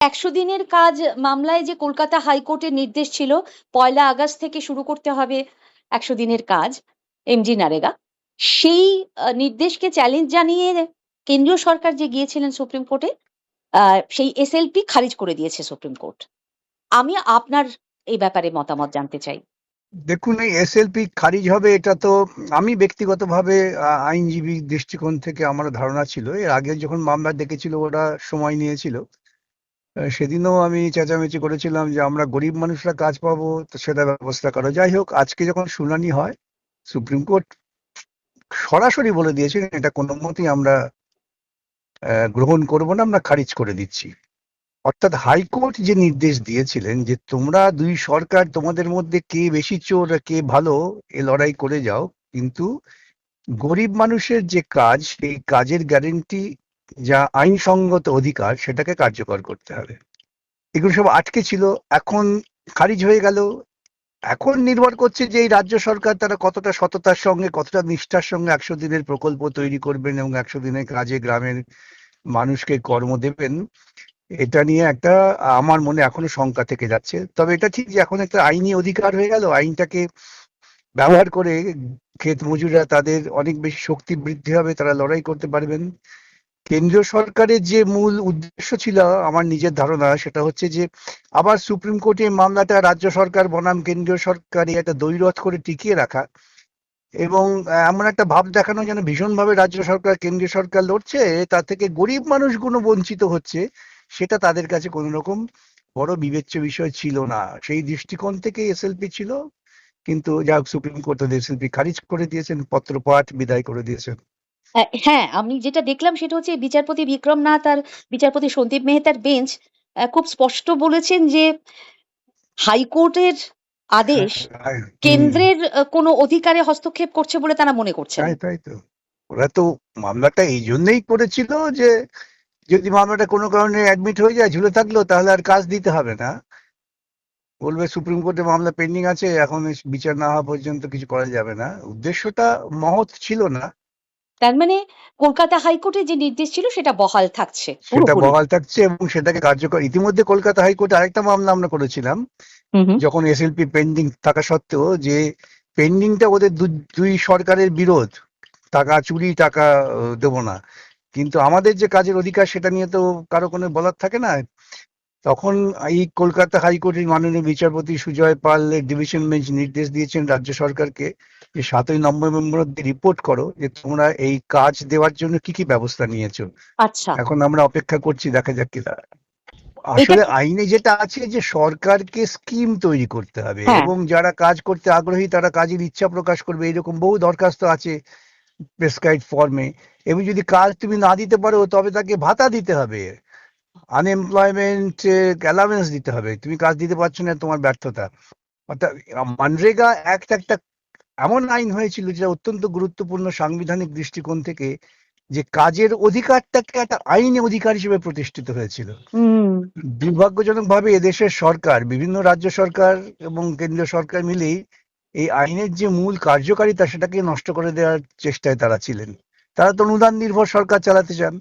একশো দিনের কাজ মামলায় যে কলকাতা হাইকোর্টের নির্দেশ ছিল, পয়লা আগস্ট থেকে শুরু করতে হবে একশো দিনের কাজ এমজি নারেগা। সেই নির্দেশকে চ্যালেঞ্জ জানিয়ে কেন্দ্রীয় সরকার যে গিয়েছিলেন সুপ্রিম কোর্টে সেই এসএলপি খারিজ করে দিয়েছে সুপ্রিম কোর্ট। আমি আপনার এই ব্যাপারে মতামত জানতে চাই। দেখুন, এই এসএলপি খারিজ হবে, এটা তো আমি ব্যক্তিগতভাবে আইনজীবী দৃষ্টিকোণ থেকে আমার ধারণা ছিল। এর আগে যখন মামলা ডেকেছিল ওরা সময় নিয়েছিল। সেদিনও আমি চেঁচামেচি করেছিলাম যে আমরা গরিব মানুষরা কাজ পাবো, তো সেটা ব্যবস্থা করো। যাই হোক, আজকে যখন শুনানি হয়, সুপ্রিম কোর্ট সরাসরি বলে দিয়েছেন এটা কোনো মতেই আমরা গ্রহণ করব না, আমরা খারিজ করে দিচ্ছি। অর্থাৎ হাইকোর্ট যে নির্দেশ দিয়েছিলেন যে তোমরা দুই সরকার, তোমাদের মধ্যে কে বেশি চোর কে ভালো, এ লড়াই করে যাও, কিন্তু গরিব মানুষের যে কাজ, সেই কাজের গ্যারেন্টি যা আইনসঙ্গত অধিকার সেটাকে কার্যকর করতে হবে। এগুলো সব আটকে ছিল, এখন খারিজ হয়ে গেল। এখন নির্ভর করছে যে এই রাজ্য সরকার তারা কতটা সততার সঙ্গে, কতটা নিষ্ঠার সঙ্গে একশো দিনের প্রকল্প তৈরি করবেন এবং একশো দিনের কাজে গ্রামের মানুষকে কর্ম দেবেন, এটা নিয়ে একটা আমার মনে এখনও শঙ্কা থেকে যাচ্ছে। তবে এটা ঠিক যে এখন একটা আইনি অধিকার হয়ে গেল, আইনটাকে ব্যবহার করে ক্ষেত মজুররা তাদের অনেক বেশি শক্তি বৃদ্ধি হবে, তারা লড়াই করতে পারবেন। কেন্দ্রীয় সরকারের যে মূল উদ্দেশ্য ছিল, আমার নিজের ধারণা, সেটা হচ্ছে যে আবার সুপ্রিম কোর্টে মামলাটা রাজ্য সরকার বনাম কেন্দ্রীয় সরকারই একটা দৈরথ করে টিকিয়ে রাখা এবং এমন একটা ভাব দেখানো যেন ভীষণভাবে রাজ্য সরকার, কেন্দ্রীয় সরকার লড়ছে তা থেকে গরিব মানুষগুলো বঞ্চিত হচ্ছে, সেটা তাদের কাছে কোনো রকম বড় বিবেচ্য বিষয় ছিল না। সেই দৃষ্টিকোণ থেকে এসএলপি ছিল, কিন্তু যা সুপ্রিম কোর্ট এসএলপি খারিজ করে দিয়েছেন পত্রপাঠ বিদায় করে দিয়েছেন। আহ, হ্যাঁ আমি যেটা দেখলাম সেটা হচ্ছে বিচারপতি বিক্রম নাথ আর বিচারপতি সন্দীপ মেহতার বেঞ্চ আহ, খুব স্পষ্ট বলেছেন যে হাইকোর্টের আদেশ হ্যাঁ, হুম, কেন্দ্রের আহ, কোনো অধিকারে হস্তক্ষেপ করছে বলে তারা মনে করছেন। তাই তাই তো। ওরা তো মামলাটা এই জন্যই করেছিল যে যদি মামলাটা কোনো কারণে অ্যাডমিট হয়ে যায় ঝুলে থাকল তাহলে আর কাজ দিতে হবে না। বলবে সুপ্রিম কোর্টে মামলা পেন্ডিং আছে এখন এস- বিচার না হওয়া পর্যন্ত কিছু করা যাবে না। উদ্দেশ্যটা মহৎ ছিল না। তার মানে কলকাতা হাইকোর্টের যে নির্দেশ ছিল সেটা বহাল থাকছে সেটা বহাল থাকছে এবং সেটাকে কার্যকর ইতিমধ্যে কলকাতা হাইকোর্টে আরেকটা মামলা আমরা করেছিলাম যখন এসএলপি পেন্ডিং থাকা সত্ত্বেও যে পেন্ডিংটা ওদের দুই সরকারের বিরোধ টাকা চুরি টাকা দেবো না। কিন্তু আমাদের যে কাজের অধিকার সেটা নিয়ে তো কারও কোনো বলার থাকে না। তখন এই কলকাতা হাইকোর্টের মাননীয় বিচারপতি সুজয় পাল ডিভিশন বেঞ্চ নির্দেশ দিয়েছেন রাজ্য সরকারকে যে সাতই নভেম্বর মধ্যে রিপোর্ট করো যে তোমরা এই কাজ দেওয়ার জন্য কি কি ব্যবস্থা নিয়েছো আচ্ছা এখন আমরা অপেক্ষা করছি দেখা যাক কি দাঁড়ায়। আসলে আইনে যেটা আছে যে সরকারকে স্কিম তৈরি করতে হবে হ্যাঁ। এবং যারা কাজ করতে আগ্রহী তারা কাজের ইচ্ছা প্রকাশ করবে এরকম বহু দরখাস্ত আছে প্রেসক্রাইব ফর্মে এবং যদি কাজ তুমি না দিতে পারো তবে তাকে ভাতা দিতে হবে আনএমপ্লয়মেন্ট অ্যালাউন্স দিতে হবে। তুমি কাজ দিতে পারছ না তোমার ব্যর্থতা। অর্থাৎ মানরেগা অ্যাক্ট একটা এমন আইন হয়েছিল যেটা অত্যন্ত গুরুত্বপূর্ণ সাংবিধানিক দৃষ্টিকোণ থেকে যে কাজের অধিকারটাকে একটা আইনি অধিকার হিসেবে প্রতিষ্ঠিত হয়েছিল। হুম। দুর্ভাগ্যজনকভাবে এদেশের সরকার বিভিন্ন রাজ্য সরকার এবং কেন্দ্রীয় সরকার মিলেই এই আইনের যে মূল কার্যকারিতা সেটাকে নষ্ট করে দেওয়ার চেষ্টায় তারা ছিলেন। তারা তো অনুদান নির্ভর সরকার চালাতে চান।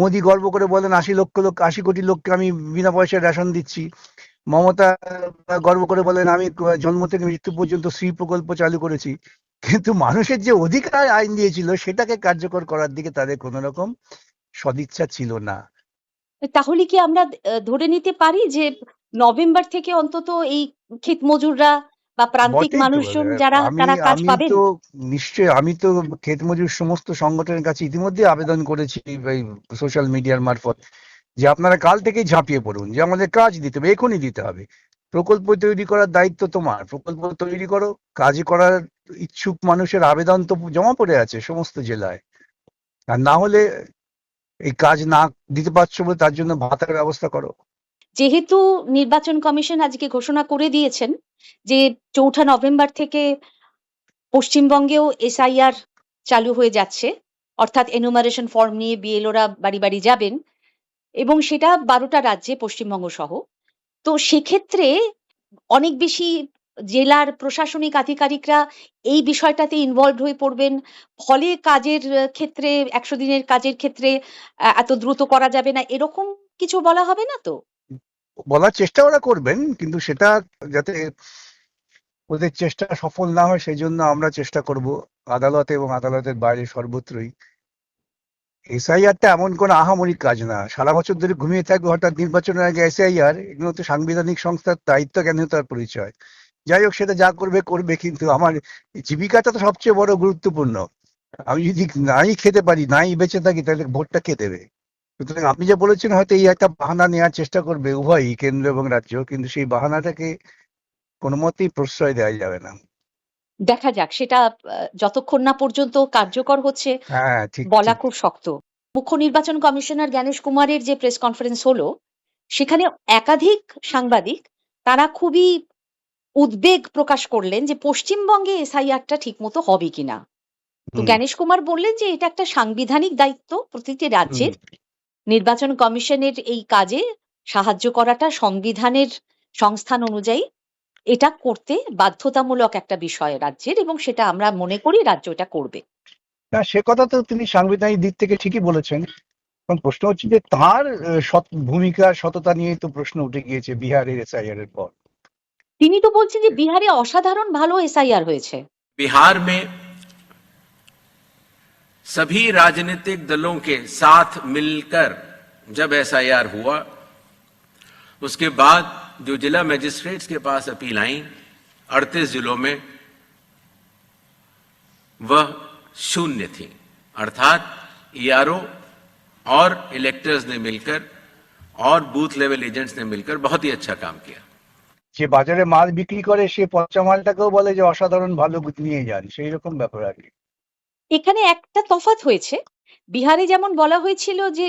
মোদি গর্ব করে বলেন, আশি লক্ষ লোক, আশি কোটি লোককে আমি বিনা পয়সায় রেশন দিচ্ছি। মমতা গর্ব করে বলেন, আমি জন্ম থেকে মৃত্যু পর্যন্ত শ্রী প্রকল্প চালু করেছি। কিন্তু মানুষের যে অধিকার আইন দিয়েছিল, সেটাকে কার্যকর করার দিকে তাদের কোনো রকম সদিচ্ছা ছিল না। তাহলে কি আমরা ধরে নিতে পারি যে নভেম্বর থেকে অন্তত এই ক্ষেত মজুররা বা প্রান্তিক মানুষজন যারা তারা কাজ পাবেন। তো নিশ্চয়ই আমি তো ক্ষেত মজুর সমস্ত সংগঠনের কাছে ইতিমধ্যে আবেদন করেছি এই সোশ্যাল মিডিয়ার মারফত যে আপনারা কাল থেকেই ঝাঁপিয়ে পড়ুন যে আমাদের কাজ দিতে হবে এখনই দিতে হবে। প্রকল্প তৈরি করার দায়িত্ব তোমার। প্রকল্প তৈরি করো কাজ করার ইচ্ছুক মানুষের আবেদন তো জমা পড়ে আছে সমস্ত জেলায়। আর না হলে এই কাজ না দিতে পারছ বলে তার জন্য ভাতার ব্যবস্থা করো। যেহেতু নির্বাচন কমিশন আজকে ঘোষণা করে দিয়েছেন যে চৌঠা নভেম্বর থেকে পশ্চিমবঙ্গেও এসআইআর চালু হয়ে যাচ্ছে, অর্থাৎ এনুমারেশন ফর্ম নিয়ে বিএলওরা বাড়ি বাড়ি যাবেন এবং সেটা বারোটা রাজ্যে পশ্চিমবঙ্গ সহ। তো সেক্ষেত্রে অনেক বেশি জেলার প্রশাসনিক আধিকারিকরা এই বিষয়টাতে ইনভলভ হয়ে পড়বেন। ফলে কাজের ক্ষেত্রে, একশো দিনের কাজের ক্ষেত্রে এত দ্রুত করা যাবে না। এরকম কিছু বলা হবে না তো? বলার চেষ্টা ওরা করবেন, কিন্তু সেটা যাতে ওদের চেষ্টা সফল না হয় সেই জন্য আমরা চেষ্টা করব আদালতে এবং আদালতের বাইরে সর্বত্রই। এসআইআরটা এমন কোন আহামরি কাজ না। সারা বছর ধরে ঘুমিয়ে থাকবে হঠাৎ নির্বাচনের আগে এসআইআর, এগুলো তো সাংবিধানিক সংস্থার দায়িত্ব কেন তার পরিচয়? যাই হোক, সেটা যা করবে করবে, কিন্তু আমার জীবিকাটা তো সবচেয়ে বড় গুরুত্বপূর্ণ। আমি যদি নাই খেতে পারি, নাই বেঁচে থাকি, তাহলে ভোটটা কে দেবে? সুতরাং আপনি যে বলেছেন হয়তো এই একটা বাহানা নেওয়ার চেষ্টা করবে উভয়ই কেন্দ্র এবং রাজ্য কিন্তু সেই বাহানাটাকে কোনো মতেই প্রশ্রয় দেওয়া যাবে না। দেখা যাক সেটা যতক্ষণ না পর্যন্ত কার্যকর হচ্ছে হ্যাঁ বলা খুব শক্ত। মুখ্য নির্বাচন কমিশনার জ্ঞানেশ কুমারের যে প্রেস কনফারেন্স হলো সেখানে একাধিক সাংবাদিক তারা খুবই উদ্বেগ প্রকাশ করলেন যে পশ্চিমবঙ্গে এসআইআরটা ঠিক মতো হবে কিনা। তো জ্ঞানেশ কুমার বললেন যে এটা একটা সাংবিধানিক দায়িত্ব প্রতিটি রাজ্যের। নির্বাচন কমিশনের এই কাজে সাহায্য করাটা সংবিধানের সংস্থান অনুযায়ী এটা করতে বাধ্যতামূলক একটা বিষয় রাজ্যের এবং সেটা আমরা মনে করি রাজ্য এটা করবে। না সে কথা তো তিনি সাংবিধানিক দিক থেকে ঠিকই বলেছেন। এখন প্রশ্ন হচ্ছে যে তার ভূমিকা সততা নিয়ে তো প্রশ্ন উঠে গিয়েছে বিহারের এসআইআর এর পর। তিনি তো বলছেন যে বিহারে অসাধারণ ভালো এসআইআর হয়েছে। বিহার মে सभी राजनीतिक दलों के साथ मिलकर जब एसआईआर हुआ उसके बाद जो जिला मजिस्ट्रेट्स के पास अपील आई अड़तीस जिलों में वह शून्य थी अर्थात ईआरओ और इलेक्टर्स ने मिलकर और बूथ लेवल एजेंट्स ने मिलकर बहुत ही अच्छा काम किया যে বাজারে মাল বিক্রি করে সে পচা মালটাকেও বলে যে অসাধারণ ভালো নিয়ে যান সেই রকম ব্যাপার আর কি এখানে একটা তফাৎ হয়েছে বিহারে যেমন বলা হয়েছিল যে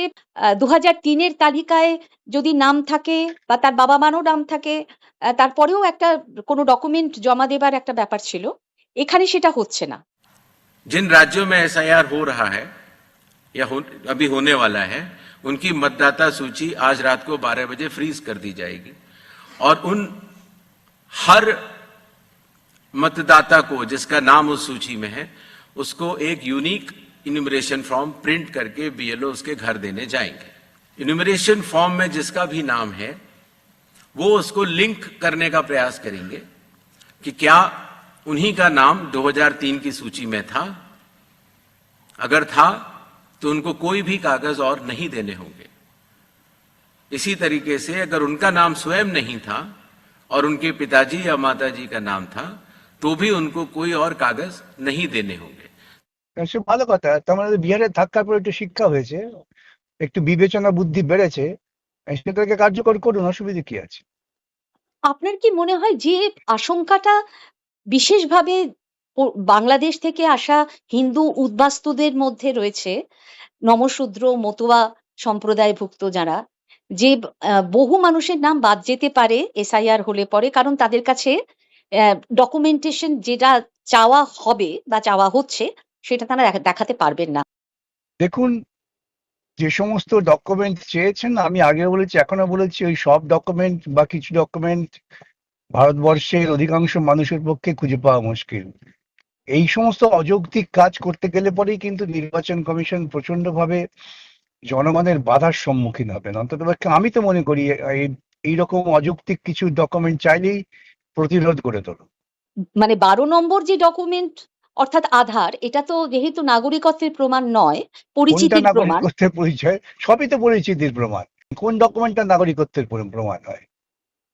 দু হাজার তিনের তালিকায় যদি নাম থাকে বা তার বাবা মারও নাম থাকে আহ, তারপরেও একটা কোনো ডকুমেন্ট জমা দেবার একটা ব্যাপার ছিল এখানে সেটা হচ্ছে না जिन राज्यों में एसआईआर हो रहा है या हो, अभी होने वाला है उनकी मतदाता सूची आज रात को 12 बजे फ्रीज कर दी जाएगी और उन हर मतदाता को जिसका नाम उस सूची में है उसको एक यूनिक इन्यूमरेशन फॉर्म प्रिंट करके बीएलओ उसके घर देने जाएँगे। इन्यूमरेशन फॉर्म में जिसका भी नाम है, वो उसको लिंक करने का प्रयास करेंगे कि क्या उन्हीं का नाम 2003 की सूची में था। अगर था तो उनको कोई भी कागज़ और नहीं देने होंगे। इसी तरीके से अगर उनका नाम स्वयं नहीं था और उनके पिताजी या माताजी का नाम था तो भी उनको कोई और कागज़ नहीं देने होंगे। সে ভালো কথা, তার মানে বিহারে থাকার পর একটু শিক্ষা হয়েছে, একটু বিবেচনা বুদ্ধি বেড়েছে সেটাকে কার্যকর করুন, অসুবিধা কি আছে? আপনার কি মনে হয় যে আশঙ্কাটা বিশেষভাবে বাংলাদেশ থেকে আসা হিন্দু উদ্বাস্তুদের মধ্যে রয়েছে? নমশূদ্র, মতুয়া সম্প্রদায়ভুক্ত যারা, যে বহু মানুষের নাম বাদ যেতে পারে এসআইআর হলে পরে, কারণ তাদের কাছে ডকুমেন্টেশন যেটা চাওয়া হবে বা চাওয়া হচ্ছে সেটা তারা দেখাতে পারবেন না। দেখুন যে সমস্ত ডকুমেন্ট চেয়েছেন আমি আগে বলেছি এখনও বলেছি ওই সব ডকুমেন্ট বা কিছু ডকুমেন্ট ভারতবর্ষের অধিকাংশ মানুষের পক্ষে খুঁজে পাওয়া মুশকিল। এই সমস্ত অযৌক্তিক কাজ করতে গেলে পরেই কিন্তু নির্বাচন কমিশন প্রচণ্ড ভাবে জনগণের বাধার সম্মুখীন হবেন। অন্তত আমি তো মনে করি এই এইরকম অযৌক্তিক কিছু ডকুমেন্ট চাইলেই প্রতিরোধ করে তোলো মানে বারো নম্বর যে ডকুমেন্ট অর্থাৎ আধার এটা তো যেহেতু নাগরিকত্বের প্রমাণ নয় পরিচিতির প্রমাণ। পরিচয়? সবই তো পরিচিতির প্রমাণ। কোন ডকুমেন্টটা নাগরিকত্বের প্রমাণ হয়?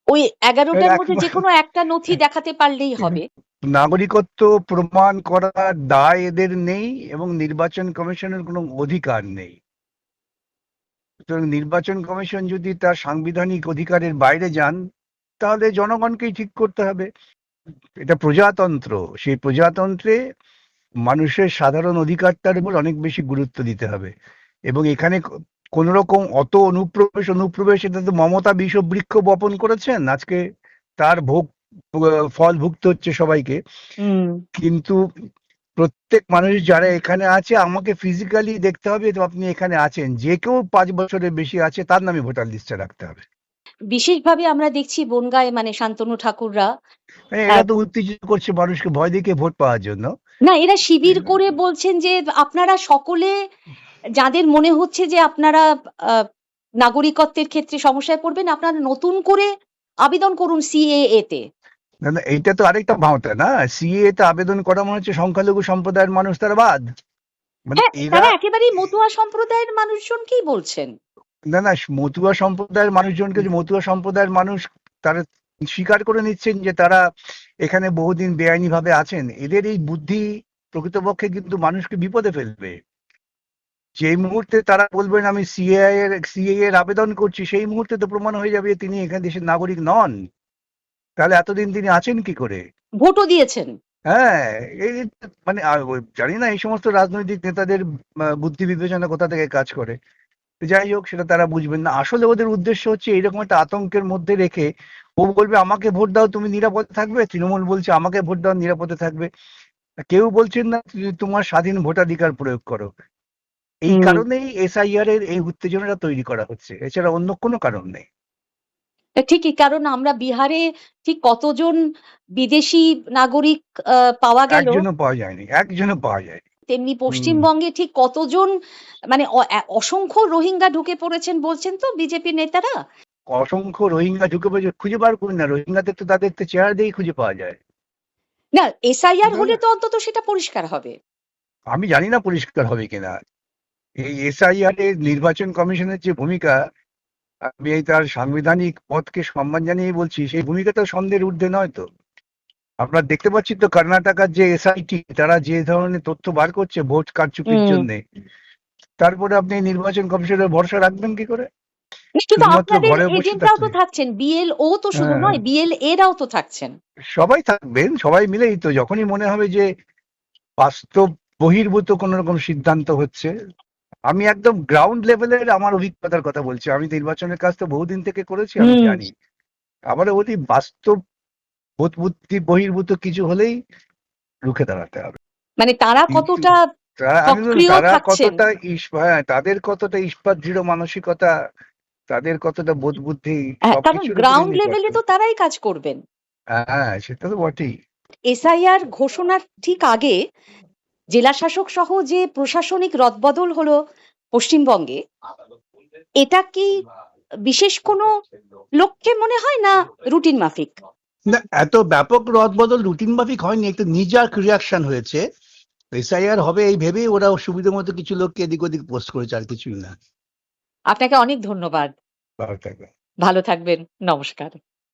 ওই এগারোটার মধ্যে যে কোনো একটা নথি দেখাতে পারলেই হবে। নাগরিকত্ব প্রমাণ করার দায় এদের নেই এবং নির্বাচন কমিশনের কোনো অধিকার নেই। সুতরাং নির্বাচন কমিশন যদি তার সাংবিধানিক অধিকারের বাইরে যান তাহলে জনগণকেই ঠিক করতে হবে। এটা প্রজাতন্ত্র। সেই প্রজাতন্ত্রে মানুষের সাধারণ অধিকারটার উপর অনেক বেশি গুরুত্ব দিতে হবে। এবং এখানে কোন রকম অত অনুপ্রবেশ অনুপ্রবেশ এটা তো মমতা বিষবৃক্ষ বপন করেছেন আজকে তার ভোগ ফল ভুগতে হচ্ছে সবাইকে। কিন্তু প্রত্যেক মানুষ যারা এখানে আছে আমাকে ফিজিক্যালি দেখতে হবে তো আপনি এখানে আছেন। যে কেউ পাঁচ বছরের বেশি আছে তার নামে ভোটার লিস্টে রাখতে হবে। বিশেষভাবে আমরা দেখছি বনগায় মানে শান্তনু ঠাকুররা মানে এরা তো উত্তেজিত করছে মানুষকে ভয় দেখিয়ে ভোট পাওয়ার জন্য। না এরা শিবির করে বলছেন যে আপনারা সকলে যাদের মনে হচ্ছে যে আপনারা নাগরিকত্বের ক্ষেত্রে সমস্যায় পড়বেন আপনারা নতুন করে আবেদন করুন সিএএ তে না না এইটা তো আরেকটা ভাওতা না? সিএ তে আবেদন করা মনে হচ্ছে সংখ্যালঘু সম্প্রদায়ের মানুষ তারা বাদ। মানে হ্যাঁ এরা একেবারেই মতুয়া সম্প্রদায়ের মানুষজনকেই বলছেন? না না মতুয়া সম্প্রদায়ের মানুষজনকে যে মতুয়া সম্প্রদায়ের মানুষ তারা স্বীকার করে নিচ্ছেন যে তারা এখানে বহুদিন বেআইনি ভাবে আছেন এদের এই বুদ্ধি প্রকৃতপক্ষে কিন্তু মানুষকে বিপদে ফেলবে। যে মুহূর্তে তারা বলবেন আমি সিএআই এর সিএ এর আবেদন করছি সেই মুহূর্তে তো প্রমাণ হয়ে যাবে তিনি এখানে দেশের নাগরিক নন। তাহলে এতদিন তিনি আছেন কি করে? ভোটও দিয়েছেন। হ্যাঁ এই মানে জানি না এই সমস্ত রাজনৈতিক নেতাদের বুদ্ধি বিবেচনা কোথা থেকে কাজ করে। যাই হোক সেটা তারা বুঝবেন না। আসলে ওদের উদ্দেশ্য হচ্ছে এরকম একটা আতঙ্কের মধ্যে রেখে ও বলবে আমাকে ভোট দাও তুমি নিরাপদে থাকবে? তৃণমূল বলছে আমাকে ভোট দাও নিরাপদে থাকবে। কেউ বলছেন না তোমার স্বাধীন ভোটাধিকার প্রয়োগ করো। এই কারণেই এসআইআর এর এই উত্তেজনাটা তৈরি করা হচ্ছে। এছাড়া অন্য কোনো কারণ নেই। ঠিকই কারণ আমরা বিহারে ঠিক কতজন বিদেশি নাগরিক পাওয়া গেল? একজনও পাওয়া যায়নি একজনও পাওয়া যায়নি। তেমনি পশ্চিমবঙ্গে ঠিক কতজন মানে অসংখ্য রোহিঙ্গা ঢুকে পড়েছেন বলছেন তো বিজেপি নেতারা? অসংখ্য রোহিঙ্গা ঢুকে পড়েছে খুঁজে বার করি না রোহিঙ্গাদের তো তাদের তো চেহারা দিয়েই খুঁজে পাওয়া যায়। না এসআইআর হলে তো অন্তত সেটা পরিষ্কার হবে। আমি জানি না পরিষ্কার হবে কিনা। এই এসআইআর এর নির্বাচন কমিশনের যে ভূমিকা আমি এই তার সাংবিধানিক পদকে সম্মান জানিয়ে বলছি সেই ভূমিকা তো সন্দেহের ঊর্ধ্বে নয় তো। আমরা দেখতে পাচ্ছি তো কর্ণাটকার যে এসআইটি তারা যে ধরনের তথ্য বার করছে ভোট কারচুপির জন্য তারপরে আপনি নির্বাচন কমিশনের ভরসা রাখবেন কি করে? শুধু আপনাদের এজেন্টরাও তো থাকছেন বিএলও তো শুধু হ্যাঁ। নয় বিএল এরাও তো থাকছেন। সবাই থাকবেন সবাই মিলেই তো যখনই মনে হবে যে বাস্তব বহির্ভূত কোন রকম সিদ্ধান্ত হচ্ছে আমি একদম গ্রাউন্ড লেভেলের আমার অভিজ্ঞতার কথা বলছি আমি নির্বাচনের কাজ তো বহুদিন থেকে করেছি আমি জানি। আবার অতি বাস্তব বুদ্ধি বহির্ভূত কিছু হলেই রুখে দাঁড়াতে হবে। মানে তারা কতটা তারা। কতটা হ্যাঁ তাদের কতটা ইস্পাত দৃঢ় মানসিকতা তাদের কতটা বোধ বুদ্ধি গ্রাউন্ড লেভেলে তো তারাই কাজ করবেন। হ্যাঁ সেটা তো বটেই। এসআইআর ঘোষণার ঠিক আগে জেলা শাসক সহ যে প্রশাসনিক রদবদল হলো পশ্চিমবঙ্গে এটা কি বিশেষ কোনো লক্ষ্যে মনে হয় না রুটিন মাফিক? না এত ব্যাপক রদবদল রুটিন মাফিক হয়নি একটু নিজাক রিয়াকশন হয়েছে। এসআইআর হবে এই ভেবেই ওরা সুবিধা মতো কিছু লোককে এদিক ওদিক পোস্ট করেছে আর কিছুই না। আপনাকে অনেক ধন্যবাদ। ভালো থাকবেন। ভালো থাকবেন নমস্কার।